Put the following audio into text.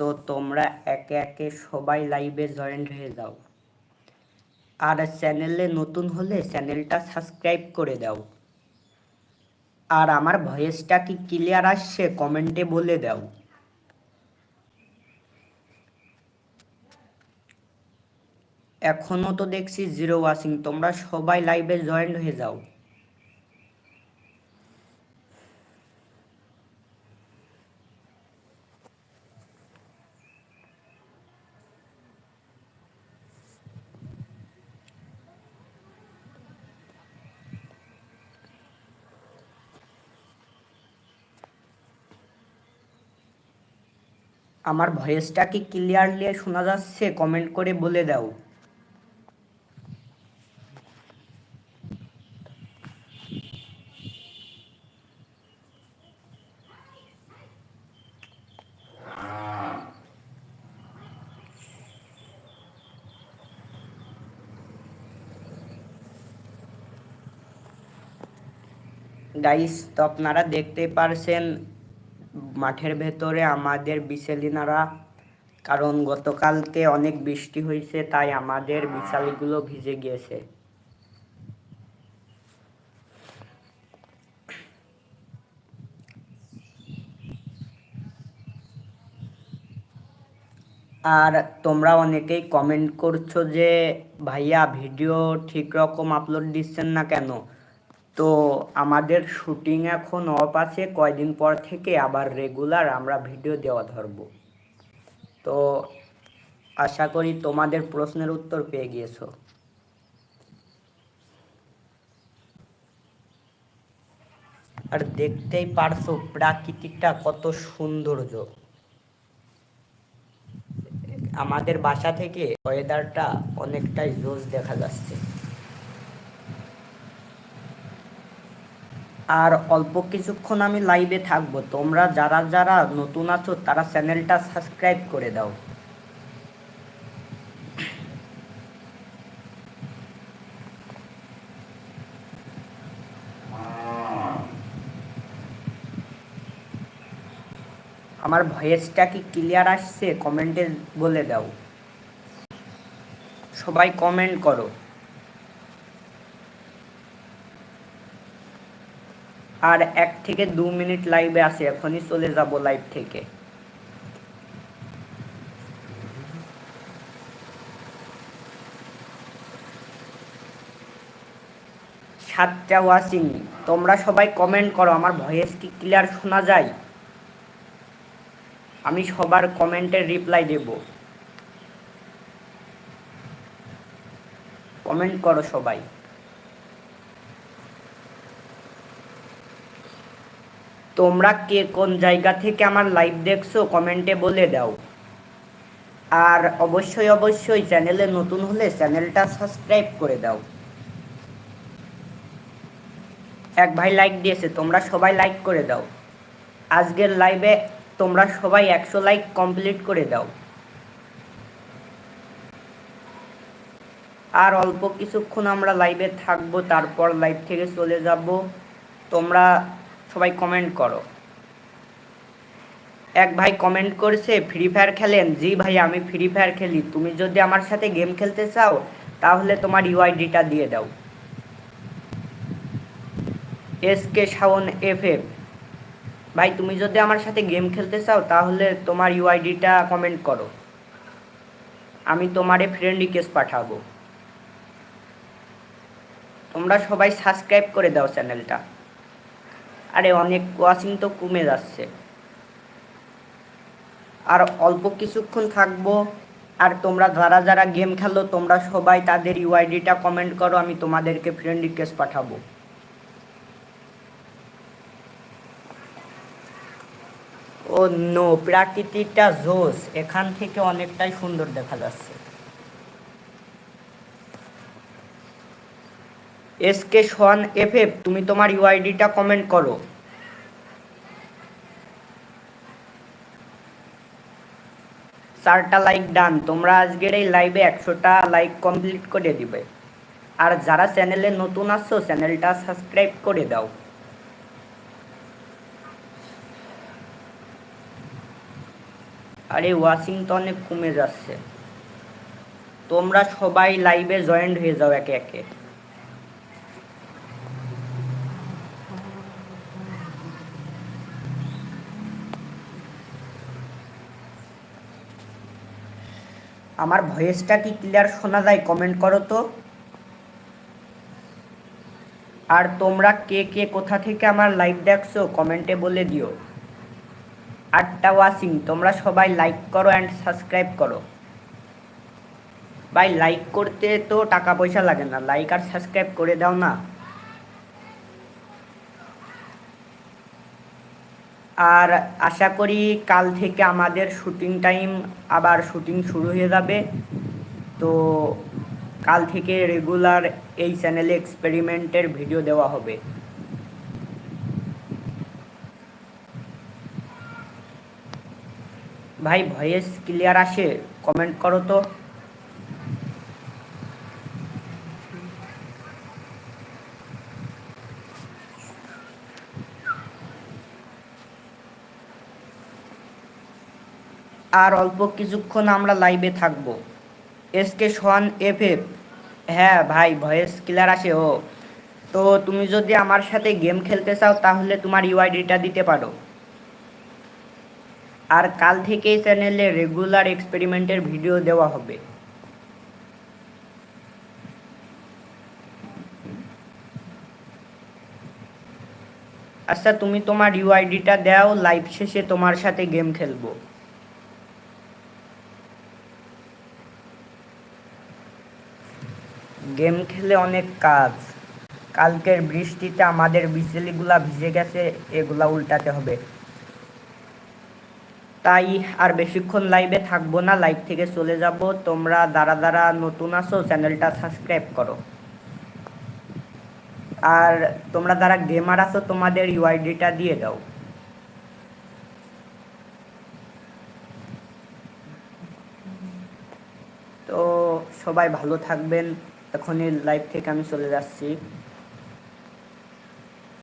তো তোমরা একে একে সবাই লাইভে জয়েন হয়ে যাও। আর চ্যানেলে নতুন হলে চ্যানেলটা সাবস্ক্রাইব করে দাও। আর আমার ভয়েসটা কি ক্লিয়ার আসছে কমেন্টে বলে দাও। এখনও তো দেখছি জিরো ওয়াচিং তোমরা সবাই লাইভে জয়েন হয়ে যাও। আমার ভয়েসটা কি ক্লিয়ারলি শোনা যাচ্ছে, কমেন্ট করে বলে দাও। গাইস তো আপনারা দেখতে পারছেন মাঠের ভেতরে আমাদের বিছেলিনারা, কারণ গতকালকে অনেক বৃষ্টি হয়েছে, তাই আমাদের বিছালিগুলো ভিজে গিয়েছে। আর তোমরা অনেকেই কমেন্ট করছ যে, ভাইয়া ভিডিও ঠিক রকম আপলোড দিচ্ছেন না কেন? তো আমাদের শুটিং এখন অফ আছে, কয়দিন পর থেকে আবার রেগুলার আমরা ভিডিও দেওয়া ধরব। তো আশা করি তোমাদের প্রশ্নের উত্তর পেয়ে গিয়েছো। আর দেখতেই পারছ প্রাকৃতিকটা কত সৌন্দর্য। আমাদের বাসা থেকে ওয়েদারটা অনেকটাই জোস দেখা যাচ্ছে। আর অল্প কিছুক্ষণ আমি লাইভে থাকব। তোমরা যারা যারা নতুন আছো, তারা চ্যানেলটা সাবস্ক্রাইব করে দাও। আমার ভয়েসটা কি ক্লিয়ার আসছে? কমেন্টে বলে দাও। সবাই কমেন্ট করো। আর এক থেকে দু মিনিট লাইভে আসে এখনই চলে যাব লাইভ থেকে। সাতটা ওয়াচিং তোমরা সবাই কমেন্ট করো, আমার ভয়েস কি ক্লিয়ার শোনা যায়? আমি সবার কমেন্টের রিপ্লাই দেব। কমেন্ট করো সবাই। তোমরা কে কোন জায়গা থেকে আমার লাইভ দেখছ কমেন্টে বলে দাও। আর অবশ্যই অবশ্যই চ্যানেলে নতুন হলে চ্যানেলটা সাবস্ক্রাইব করে দাও। এক ভাই লাইক দিয়েছে, তোমরা সবাই লাইক করে দাও। আজকের লাইভে তোমরা সবাই একশো লাইক কমপ্লিট করে দাও। আর অল্প কিছুক্ষণ আমরা লাইভে থাকব, তারপর লাইভ থেকে চলে যাব। তোমরা সবাই কমেন্ট করো। এক ভাই কমেন্ট করছে ফ্রি ফায়ার খেলেন? জি ভাই, আমি ফ্রি ফায়ার খেলি। তুমি যদি আমার সাথে গেম খেলতে চাও, তাহলে তোমার ইউআইডিটা দিয়ে দাও। S K Shaon F F ভাই, তুমি যদি আমার সাথে গেম খেলতে চাও, তাহলে তোমার ইউআইডিটা কমেন্ট করো। আমি তোমারে ফ্রেন্ড রিকোয়েস্ট পাঠাবো। তোমরা সবাই সাবস্ক্রাইব করে দাও চ্যানেলটা আরে অনেক ওয়াচিং তো কমে যাচ্ছে। আর অল্প কিছুক্ষণ থাকব, আর তোমরা যারা যারা গেম খেলো, তোমরা সবাই তাদের ইউআইডিটা কমেন্ট করো, আমি তোমাদেরকে ফ্রেন্ড রিকোয়েস্ট পাঠাবো। ও নো প্রাকৃতিকটা জোস এখান থেকে অনেকটাই সুন্দর দেখা যাচ্ছে। S K Soyan F F তুমি তোমার ইউআইডিটা কমেন্ট করো। চারটা লাইক ডান তোমরা আজকের এই লাইভে একশোটা লাইক কমপ্লিট করে দিবে। আর যারা চ্যানেলে নতুন আসছো চ্যানেলটা সাবস্ক্রাইব করে দাও। আরে তো কমে যাচ্ছে। তোমরা সবাই লাইভে জয়েন্ট হয়ে যাও একে একে। আমার ভয়েসটা কি ক্লিয়ার শোনা যায়? কমেন্ট করো তো। আর তোমরা কে কে কোথা থেকে আমার লাইভ দেখছ কমেন্টে বলে দিও। আটটা ওয়াচিং তোমরা সবাই লাইক করো অ্যান্ড সাবস্ক্রাইব করো। ভাই লাইক করতে তো টাকা পয়সা লাগে না। লাইক আর সাবস্ক্রাইব করে দাও না। আর আশা করি কাল থেকে আমাদের শুটিং টাইম আবার শুটিং শুরু হয়ে যাবে। তো কাল থেকে রেগুলার এই চ্যানেলে এক্সপেরিমেন্টের ভিডিও দেওয়া হবে। ভাই ভয়েস ক্লিয়ার আসে? কমেন্ট করো তো। আর অল্প কিছুক্ষণ আমরা লাইভে থাকব। S K Sohan F F. হ্যাঁ ভাই ভয়েস ক্লিয়ার আসে ও। তো তুমি যদি আমার সাথে গেম খেলতে চাও, তাহলে তোমার ইউআইডিটা দিতে পারো। আর কাল থেকে চ্যানেলে রেগুলার এক্সপেরিমেন্টের ভিডিও দেওয়া হবে। আচ্ছা তুমি তোমার ইউআইডিটা দাও লাইভ শেষে তোমার সাথে গেম খেলব। গেম খেলে অনেক কাজ। কালকের বৃষ্টিতে আমাদের বিচেলিগুলা ভিজে গেছে, এগুলা উল্টাতে হবে। তাই আর বেশিক্ষণ লাইভে থাকব না লাইভ থেকে চলে যাব। তোমরা দাঁড়া দাঁড়া নতুন আসো চ্যানেলটা সাবস্ক্রাইব করো। আর তোমরা যারা গেমার আছো, তোমাদের ইউআইডিটা দিয়ে দাও। তো সবাই ভালো থাকবেন। এখনই লাইভ থেকে আমি চলে যাচ্ছি।